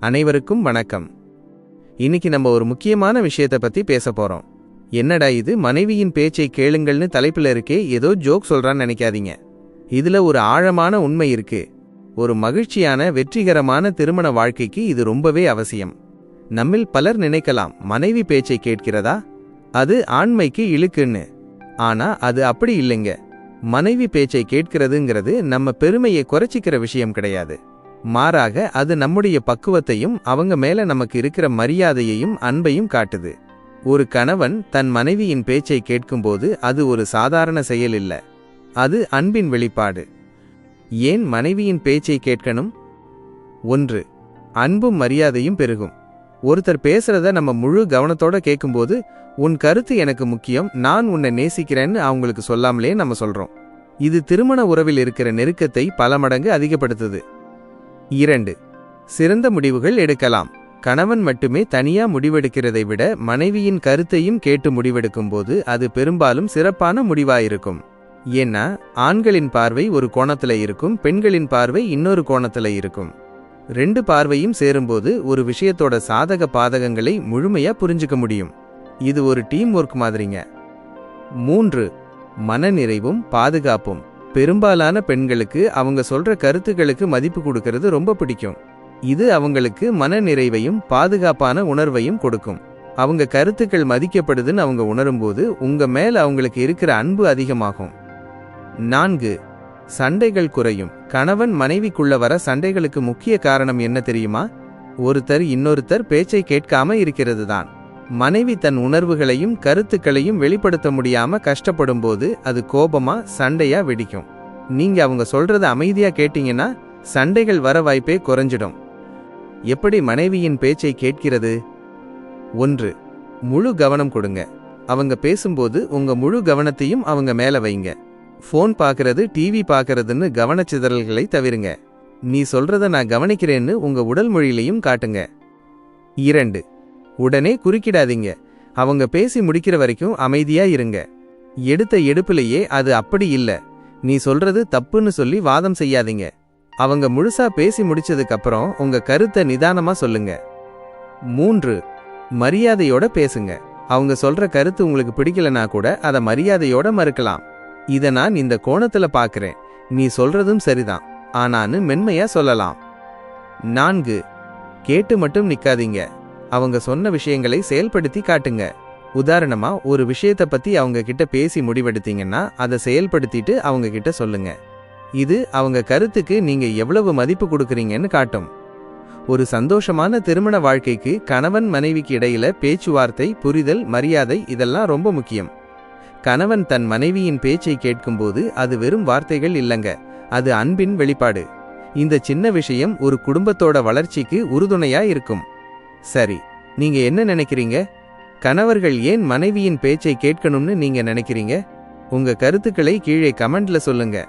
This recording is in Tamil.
அனைவருக்கும் வணக்கம். இன்னைக்கு நம்ம ஒரு முக்கியமான விஷயத்தை பத்தி பேச போறோம். என்னடா இது? மனைவியின் பேச்சை கேளுங்கள்னு தலைப்புல இருக்கே ஏதோ ஜோக் சொல்றான்னு நினைக்காதீங்க. இதுல ஒரு ஆழமான உண்மை இருக்கு. ஒரு மகிழ்ச்சியான வெற்றிகரமான திருமண வாழ்க்கைக்கு இது ரொம்பவே அவசியம். நம்மில் பலர் நினைக்கலாம் மனைவி பேச்சை கேட்கிறதா? அது ஆண்மைக்கு இழுக்குன்னு. ஆனா அது அப்படி இல்லைங்க. மனைவி பேச்சை கேட்கிறதுங்கிறது நம்ம பெருமையை குறைச்சிக்கிற விஷயம் கிடையாது. மாறாக அது நம்முடைய பக்குவத்தையும் அவங்க மேல நமக்கு இருக்கிற மரியாதையையும் அன்பையும் காட்டுது. ஒரு கணவன் தன் மனைவியின் பேச்சை கேட்கும்போது அது ஒரு சாதாரண செயல் இல்ல. அது அன்பின் வெளிப்பாடு. ஏன் மனைவியின் பேச்சை கேட்கணும்? ஒன்று அன்பும் மரியாதையும் பெருகும். ஒருத்தர் பேசுறத நம்ம முழு கவனத்தோட கேட்கும்போது உன் கருத்து எனக்கு முக்கியம் நான் உன்னை நேசிக்கிறேன்னு அவங்களுக்கு சொல்லாமலே நம்ம சொல்றோம். இது திருமண உறவில் இருக்கிற நெருக்கத்தை பல மடங்கு அதிகப்படுத்துது. இரண்டு. சிறந்த முடிவுகள் எடுக்கலாம். கணவன் மட்டுமே தனியா முடிவெடுக்கிறதை விட மனைவியின் கருத்தையும் கேட்டு முடிவெடுக்கும் போது அது பெரும்பாலும் சிறப்பான முடிவாயிருக்கும். ஏன்னா ஆண்களின் பார்வை ஒரு கோணத்துல இருக்கும் பெண்களின் பார்வை இன்னொரு கோணத்துல இருக்கும். ரெண்டு பார்வையும் சேரும்போது ஒரு விஷயத்தோட சாதக பாதகங்களை முழுமையா புரிஞ்சுக்க முடியும். இது ஒரு டீம் ஒர்க் மாதிரிங்க. மூன்று. மனநிறைவும் பாதுகாப்பும். பெரும்பாலான பெண்களுக்கு அவங்க சொல்ற கருத்துக்களுக்கு மதிப்பு கொடுக்கறது ரொம்ப பிடிக்கும். இது அவங்களுக்கு மனநிறைவையும் பாதுகாப்பான உணர்வையும் கொடுக்கும். அவங்க கருத்துக்கள் மதிக்கப்படுதுன்னு அவங்க உணரும்போது உங்க மேல அவங்களுக்கு இருக்கிற அன்பு அதிகமாகும். நான்கு சண்டைகள் குறையும். கணவன் மனைவிக்குள்ள வர சண்டைகளுக்கு முக்கிய காரணம் என்ன தெரியுமா? ஒருத்தர் இன்னொருத்தர் பேச்சை கேட்காம இருக்கிறது தான். மனைவி தன் உணர்வுகளையும் கருத்துக்களையும் வெளிப்படுத்த முடியாம கஷ்டப்படும் போது அது கோபமா சண்டையா வெடிக்கும். நீங்க அவங்க சொல்றத அமைதியா கேட்டீங்கன்னா சண்டைகள் வர வாய்ப்பே குறைஞ்சிடும். எப்படி மனைவியின் பேச்சை கேட்கிறது? ஒன்று முழு கவனம் கொடுங்க. அவங்க பேசும்போது உங்க முழு கவனத்தையும் அவங்க மேல வைங்க. ஃபோன் பார்க்கறது டிவி பார்க்கறதுன்னு கவனச்சிதறல்களை தவிருங்க. நீ சொல்றத நான் கவனிக்கிறேன்னு உங்க உடல் மொழியிலையும் காட்டுங்க. இரண்டு உடனே குறுக்கிடாதீங்க. அவங்க பேசி முடிக்கிற வரைக்கும் அமைதியா இருங்க. எடுத்த எடுப்பிலேயே அது அப்படி இல்ல. நீ சொல்றது தப்புன்னு சொல்லி வாதம் செய்யாதீங்க. அவங்க முழுசா பேசி முடிச்சதுக்கு அப்புறம் உங்க கருத்தை நிதானமா சொல்லுங்க. மூன்று மரியாதையோட பேசுங்க. அவங்க சொல்ற கருத்து உங்களுக்கு பிடிக்கலனா கூட அதை மரியாதையோட மறுக்கலாம். இதை நான் இந்த கோணத்துல பாக்குறேன். நீ சொல்றதும் சரிதான். ஆனான்னு மென்மையா சொல்லலாம். நான்கு கேட்டு மட்டும் நிக்காதீங்க. அவங்க சொன்ன விஷயங்களை செயல்படுத்தி காட்டுங்க. உதாரணமா ஒரு விஷயத்த பத்தி அவங்க கிட்ட பேசி முடிவெடுத்தீங்கன்னா அதை செயல்படுத்திட்டு அவங்க கிட்ட சொல்லுங்க. இது அவங்க கருத்துக்கு நீங்க எவ்வளவு மதிப்பு கொடுக்குறீங்கன்னு காட்டும். ஒரு சந்தோஷமான திருமண வாழ்க்கைக்கு கணவன் மனைவிக்கு இடையில பேச்சுவார்த்தை புரிதல் மரியாதை இதெல்லாம் ரொம்ப முக்கியம். கணவன் தன் மனைவியின் பேச்சை கேட்கும்போது அது வெறும் வார்த்தைகள் இல்லைங்க அது அன்பின் வெளிப்பாடு. இந்த சின்ன விஷயம் ஒரு குடும்பத்தோட வளர்ச்சிக்கு உறுதுணையா இருக்கும். சரி நீங்க என்ன நினைக்கிறீங்க? கணவர்கள் ஏன் மனைவியின் பேச்சை கேட்கணும்னு நீங்க நினைக்கிறீங்க? உங்க கருத்துக்களை கீழே கமெண்ட்ல சொல்லுங்க.